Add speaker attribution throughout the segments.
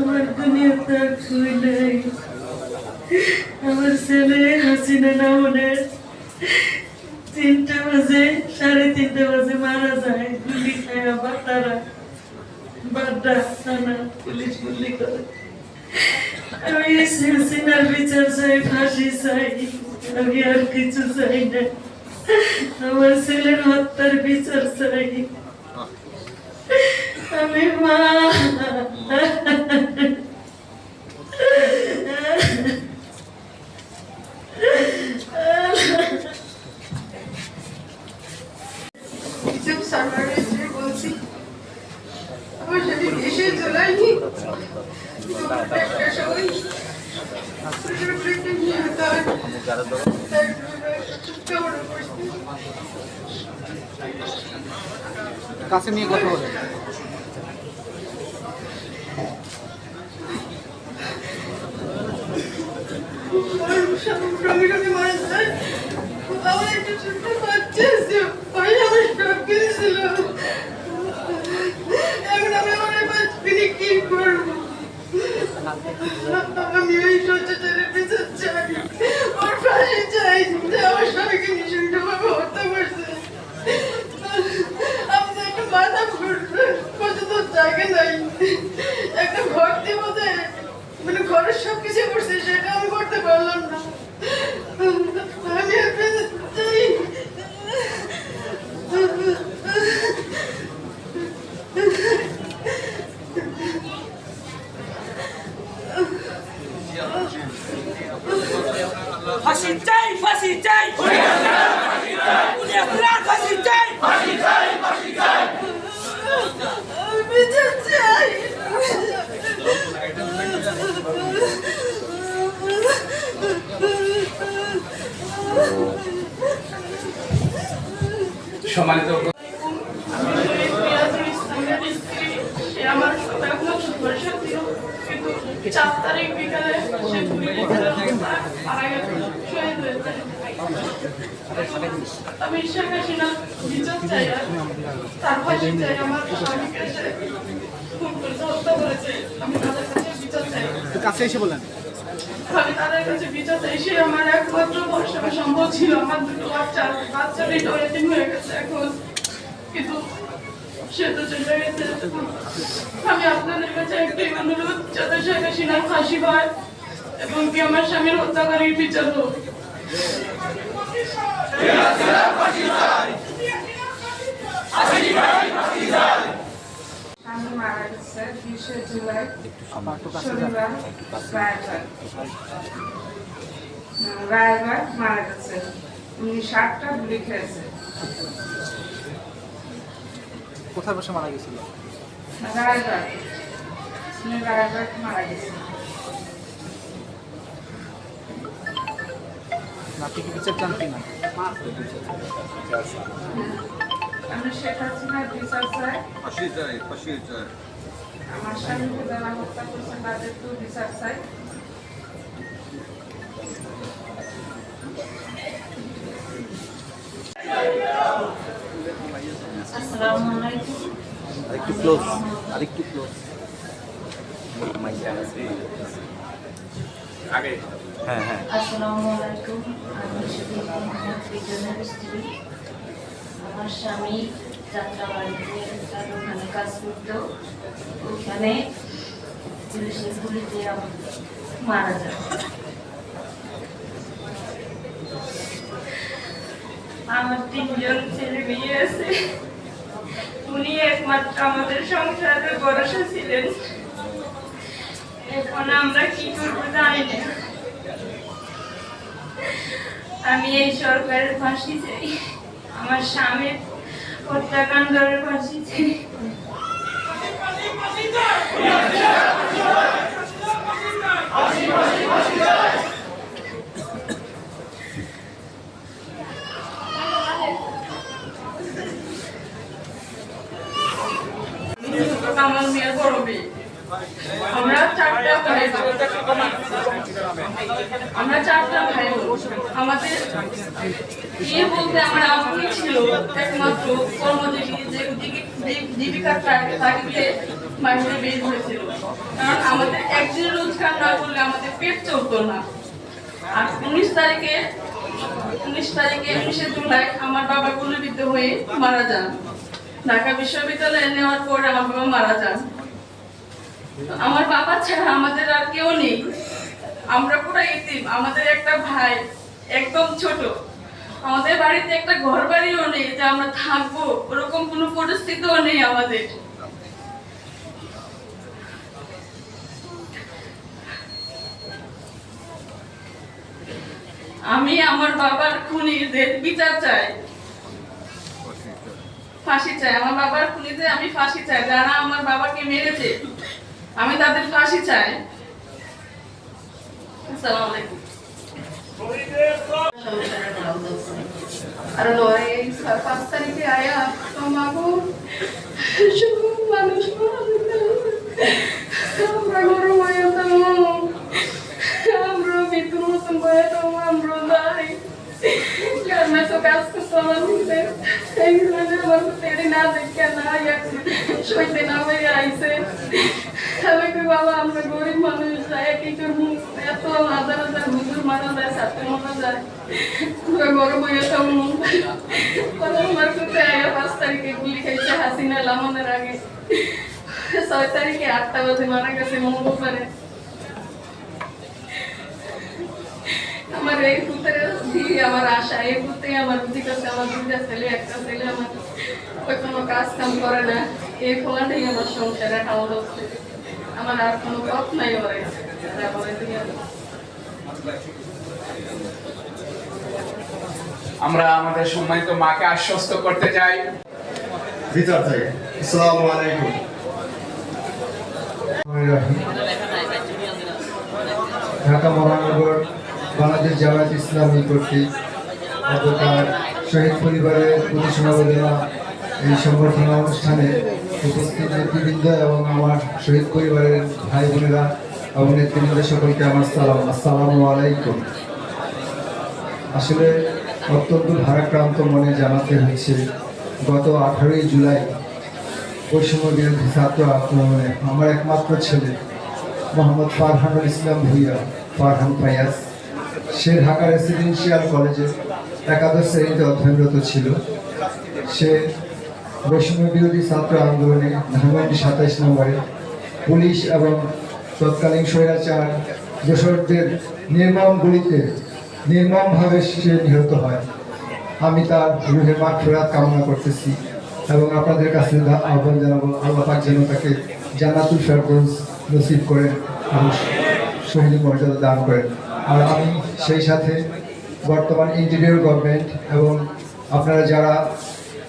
Speaker 1: আমার দুনিয়াতে আর ছুঁই নাই। আমার ছেলে হাসিনা নামনে তিনটা বাজে, সাড়ে তিনটা বাজে মারা যায়। গুলি খায় আবার তারা। বাড্ডা থানা পুলিশ গুলি করে। আমি হাসিনার বিচার চাই, ফাঁসি চাই। আমি আর কিছু চাই না। আমার ছেলের হত্যার বিচার চাই।
Speaker 2: কিছু সার্ভার রয়েছে বলছি আমার সাথে এসে চলাইনি একটা সময় প্রচুর ব্রেকে নিয়ে তার কেমন করছে
Speaker 3: কাছে নিয়ে কথা বলে
Speaker 2: রঙে রঙে মারা যায় আমার একটা ছোট্ট বাচ্চা আছে ভাই আমার সব কিছু ছিল এখন আমি আমার কি করব। আমি ওই সচেতনের বিচার চাই ওর ফাঁসি চাই যে আমার স্বামীকে নিঃসঙ্গভাবে হত্যা করছে আমি তো একটা মাথা পর্যন্ত জায়গা নাই। একটা মানে ঘরের সব কিছু করছে সেটা আমি করতে পারলাম না আমি একটা চাই
Speaker 4: ফাঁসি চাই ফাঁসি চাই পুলিশের ফাঁসি চাই
Speaker 2: আমি বিচার চাই
Speaker 5: সম্মানিত
Speaker 1: আমার একমাত্র ভরসা ছিল কিন্তু চার তারিখ বিকালে সে গুলি মারা গেছে শহীদ হয়েছে আমি শেখ হাসিনা বিচার চাই আর তার ফাঁসি চাই আমার স্বামীকে সে খুন করেছে হত্যা করেছে আমি তাদের কাছে বিচার চাই
Speaker 3: কাছে এসে বলেন।
Speaker 1: আমি তাদের কাছে বিচার চাই। সে আমার একমাত্র ভরসা সম্ভব ছিল। আমার দুটো বাচ্চা বাচ্চা হৃদয় এতিম হয়ে গেছে এখন। কিন্তু আমি আপনাদের কাছে একটাই অনুরোধ যাতে শেখ হাসিনার ফাঁসি হয় এবং কি আমার স্বামীর হত্যাকারীর বিচার হোক
Speaker 2: আমি মারা গেছে বিশে জুলাই শনিবার রায়বার মারা গেছে উনি সাতটা গুলি খেয়েছে
Speaker 3: কোথায় বসে মারা গেছিল? আপনি কি বিচার চান কিনা
Speaker 2: আমি শেখ হাসিনার বিচার চাই।
Speaker 5: ফাঁসি চাই ফাঁসি চাই।
Speaker 2: আমার স্বামীকে যারা হত্যা করছে তাদের তো বিচার চাই।
Speaker 3: আরেকটু ক্লোজ আরেকটু ক্লোজ হ্যাঁ হ্যাঁ।
Speaker 6: আসসালামু আলাইকুম। স্ত্রী আমার স্বামী যাত্রাবাড়িতে তার ওখানে কাজ করত। ওখানে পুলিশের গুলিতে মারা যায়।
Speaker 1: আমার তিনজন ছেলে মেয়ে আছে। উনি একমাত্র আমাদের ভরসা ছিলেন। এখন আমরা কি করব জানি না। আমি এই সরকারের ফাঁসি চাই, আমার স্বামীর হত্যাকাণ্ডের ফাঁসি চাই আমার মেয়ের বড় মেয়ে আমরা চারটা ভাই বোন। আমরা চারটা ভাই বোন। আমাদের বিয়ে বলতে আমার ছিল, একমাত্র কর্মজীবী যে তাগিদে বাইরে বের হয়েছিল। কারণ আমাদের একদিন রোজগার না করলে আমাদের পেট চলতো না। আর উনিশ তারিখে উনিশ তারিখে উনিশে জুলাই আমার বাবা গুলিবিদ্ধ হয়ে মারা যান। ঢাকা বিশ্ববিদ্যালয়ে নেওয়ার পর আমার বাবা মারা যান। আমার বাবা ছাড়া আমাদের আর কেউ নেই। আমরা পুরো ইতিম আমাদের একটা ভাই একদম ছোট। আমাদের বাড়িতে একটা ঘর বাড়িও নেই, যে আমরা থাকব, ওরকম কোনো পরিস্থিতিও নেই আমাদের। আমি আমার বাবার খুনিদের বিচার চাই। ফাঁসি চাই। আমার বাবার খুনিদের আমি ফাঁসি চাই। যারা আমার বাবাকে মেরেছে, আমি তাদের ফাঁসি চাই। আসসালামু আলাইকুম।
Speaker 2: আর নয় পাঁচ তারিখে আয়া তোমাকে শুধু মানুষ আমরা গরম হয়ে আমরা মৃত্যুর মতন বয়ে তো আমরা নাই গার্মেন্টসও কাজ করতো আমার নিজে এই মানে আমার তেড়ে না দেখে না সইতে না হয়ে আইছে কই বাবা? আমরা গরিব মানুষ যায় কি করব এত হাজার হাজার হুজুর মারা যায়, ছাত্র মারা যায়। আমার কাছে এই পুত্রের দিয়ে আমার আশা, এই পুত্রে আমার বুদ্ধি করছে, আমার দুইটা ছেলে, একটা ছেলে আমার। কোনো কাজ কাম করে না। এই খোলাটাই আমার সংসারে টাউন হচ্ছে। আমার আর কোনো পথ নাই ওরে।
Speaker 7: আমরা আমাদের সম্মানিত মাকে আশ্বস্ত করতে চাই।
Speaker 8: ভিতর থেকে। আসসালামু আলাইকুম। ঢাকা মহানগর বাংলাদেশ জামায়াত ইসলামী কর্তৃক গতকাল শহীদ পরিবারের প্রতি সমবেদনা এই সংবর্ধনা অনুষ্ঠানে উপস্থিত নেতৃবৃন্দ এবং আমার শহীদ পরিবারের ভাই বোনেরা এবং নেতৃবৃন্দ সকলকে আমার সালাম। আসসালামু আলাইকুম। আসলে অত্যন্ত ভারাক্রান্ত মনে জানাতে হচ্ছে, গত আঠারোই জুলাই বিরোধী ছাত্র আক্রমণে আমার একমাত্র ছেলে মোহাম্মদ ফারহানুল ইসলাম ভুইয়া, ফারহান ফায়াজ সে ঢাকা রেসিডেন্সিয়াল কলেজে একাদশ শ্রেণীতে অধ্যয়নরত ছিল। সে বৈষম্য বিরোধী ছাত্র আন্দোলনে ধানমন্ডি সাতাইশ নম্বরে পুলিশ এবং তৎকালীন স্বৈরাচার দোসরদের নির্মম গুলিতে নির্মমভাবে সে নিহত হয়। আমি তার রুহের মাঠ ফেরাত কামনা করতেছি এবং আপনাদের কাছে আহ্বান জানাব, আল্লাহ পাক যেন তাকে জান্নাতুল ফেরদৌস নসিব করেন এবং শহীদ মর্যাদা দান করেন। আর আমি সেই সাথে বর্তমান ইন্টেরিয়র গভর্নমেন্ট এবং আপনারা যারা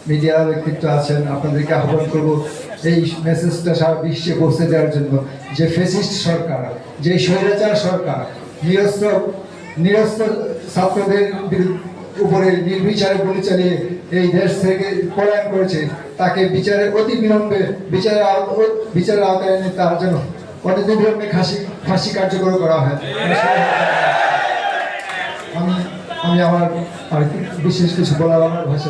Speaker 8: মিডিয়া ব্যক্তিত্ব আছেন, আপনাদেরকে আহ্বান করব এই মেসেজটা সারা বিশ্বে পৌঁছে দেওয়ার জন্য। যে ফেসিস্ট সরকার, যে স্বৈরাচার সরকার, নিরস্ত্র নিরস্ত্র ছাত্রদের উপরে নির্বিচারে গুলি চালিয়ে এই দেশ থেকে পলায়ন করেছে, তাকে বিচারের অতি বিলম্বে, বিচারের আওতা- বিচারের আওতায় এনে তার জন্য অতি বিলম্বে খাসি ফাঁসি কার্যকর করা হয়। আমি আমি আমার বিশেষ কিছু বলার আমার ভাষা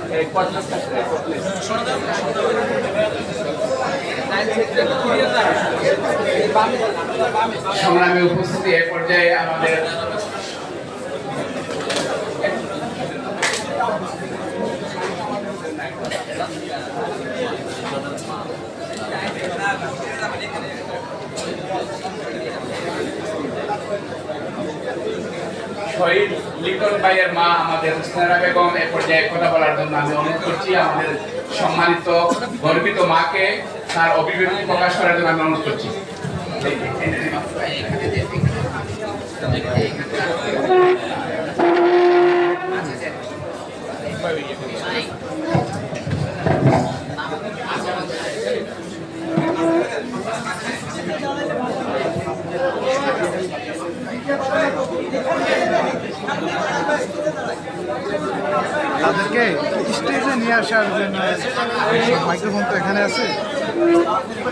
Speaker 7: সংগ্রামী উপস্থিতি এ পর্যায়ে আমাদের শহীদ লিটন ভাইয়ের মা আমাদের হুসনারা বেগম এ পর্যায়ে কথা বলার জন্য আমি অনুরোধ করছি, আমাদের সম্মানিত, গর্বিত মাকে তার অভিব্যক্তি প্রকাশ করার জন্য আমি অনুরোধ করছি Thank you.
Speaker 9: তাদেরকে স্টেজে নিয়ে আসার জন্য মাইক্রোফোন তো এখানে আছে।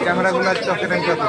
Speaker 9: ক্যামেরাগুলো চকের কথা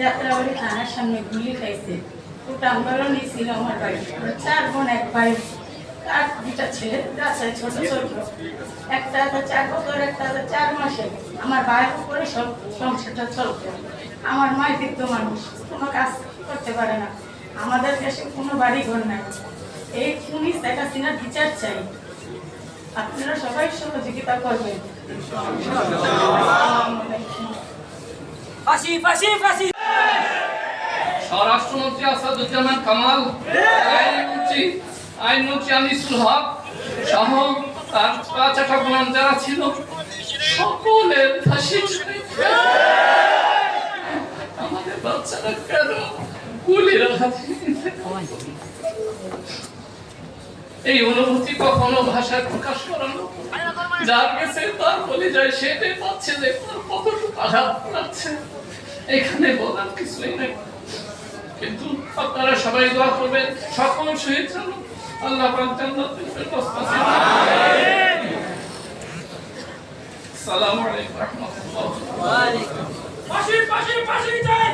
Speaker 6: যাত্রাবাড়ি থানার সামনে গুলি খাইছে ওটা আমরাও নিয়েছিল আমার বাড়ি। আমরা চার বোন, এক ভাই, আর দুটা ছেলে রাস্তায় ছোট ছোট। একটা আছে চার বছর, একটা আছে চার মাসে। আমার ভাইয়ের উপরে সব সংসারটা চলতো আমার মায় বৃদ্ধ মানুষ, কোনো কাজ করতে পারে না। আমাদের দেশে কোনো বাড়ি ঘর নাই। এই তুমি সেটা সিনার বিচার চাই। আপনারা সবাই সহযোগিতা করবেন।
Speaker 4: ফাঁসি ফাঁসি ফাঁসি।
Speaker 10: স্বরাষ্ট্রমন্ত্রী আসাদুজ্জামান কামাল আইনমন্ত্রী আইনমন্ত্রী আনিসুল হক সহ তার পাঁচটা গোলাম যারা ছিল সকলের ফাঁসি এই অনুভূতি কখনো ভাষায় প্রকাশ করানো যার গেছে তার বলে যায় সেটাই পাচ্ছে যে তার কতটুকু আঘাত লাগছে এখানে বলার কিছুই নেই। কিন্তু আপনারা সবাই দোয়া করবেন। সকল শহীদ যেন আল্লাহ পাক জান্নাতুল ফেরদৌস নসিব করেন। আসসালামু আলাইকুম ওয়া রাহমাতুল্লাহ
Speaker 4: ফাঁসি ফাঁসি ফাঁসি চাই